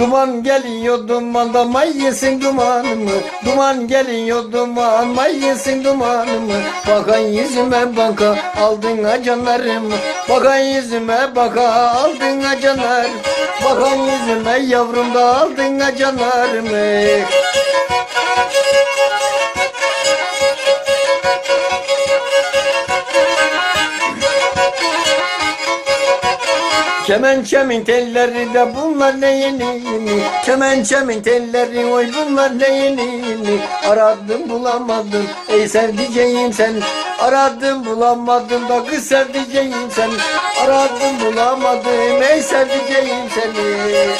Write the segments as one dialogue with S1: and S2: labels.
S1: Duman geliyor duman da mayyesin dumanımı. Duman geliyor duman mayyesin dumanımı. Bakan yüzüme baka aldın acanlarımı Bakan yüzüme baka aldın acanlar Bakan yüzüme yavrum da aldın acanlarımı Kemençemin telleri de bunlar ne yeni? Yeni Kemençemin telleri oy bunlar ne yeni yeni? Aradım bulamadım ey sevdiceğim sen. Aradım bulamadım da kız sevdiceğim sen. Aradım bulamadım ey sevdiceğim seni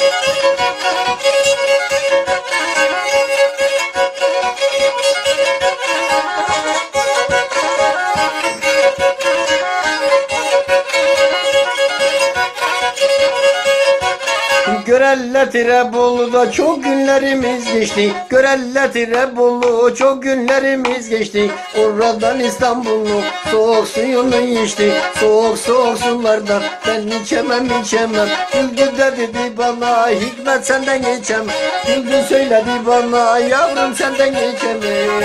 S1: Göreller Tirebolu'da çok günlerimiz geçti. Göreller Tirebolu çok günlerimiz geçti. Oradan İstanbul'u soğuk suyunu içti. Soğuk soğuk sulardan ben içemem içemem. Güldü de dedi bana hikmet senden geçem. Güldü söyledi bana yavrum senden geçemem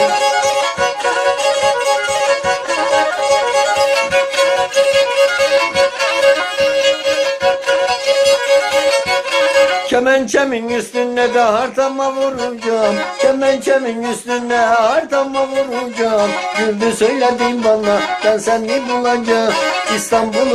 S1: Kemençemin üstüne de hartama vuracağım. Kemençemin üstüne hartama vuracağım. Güldü söyledin bana ben seni bulacağım. İstanbul'u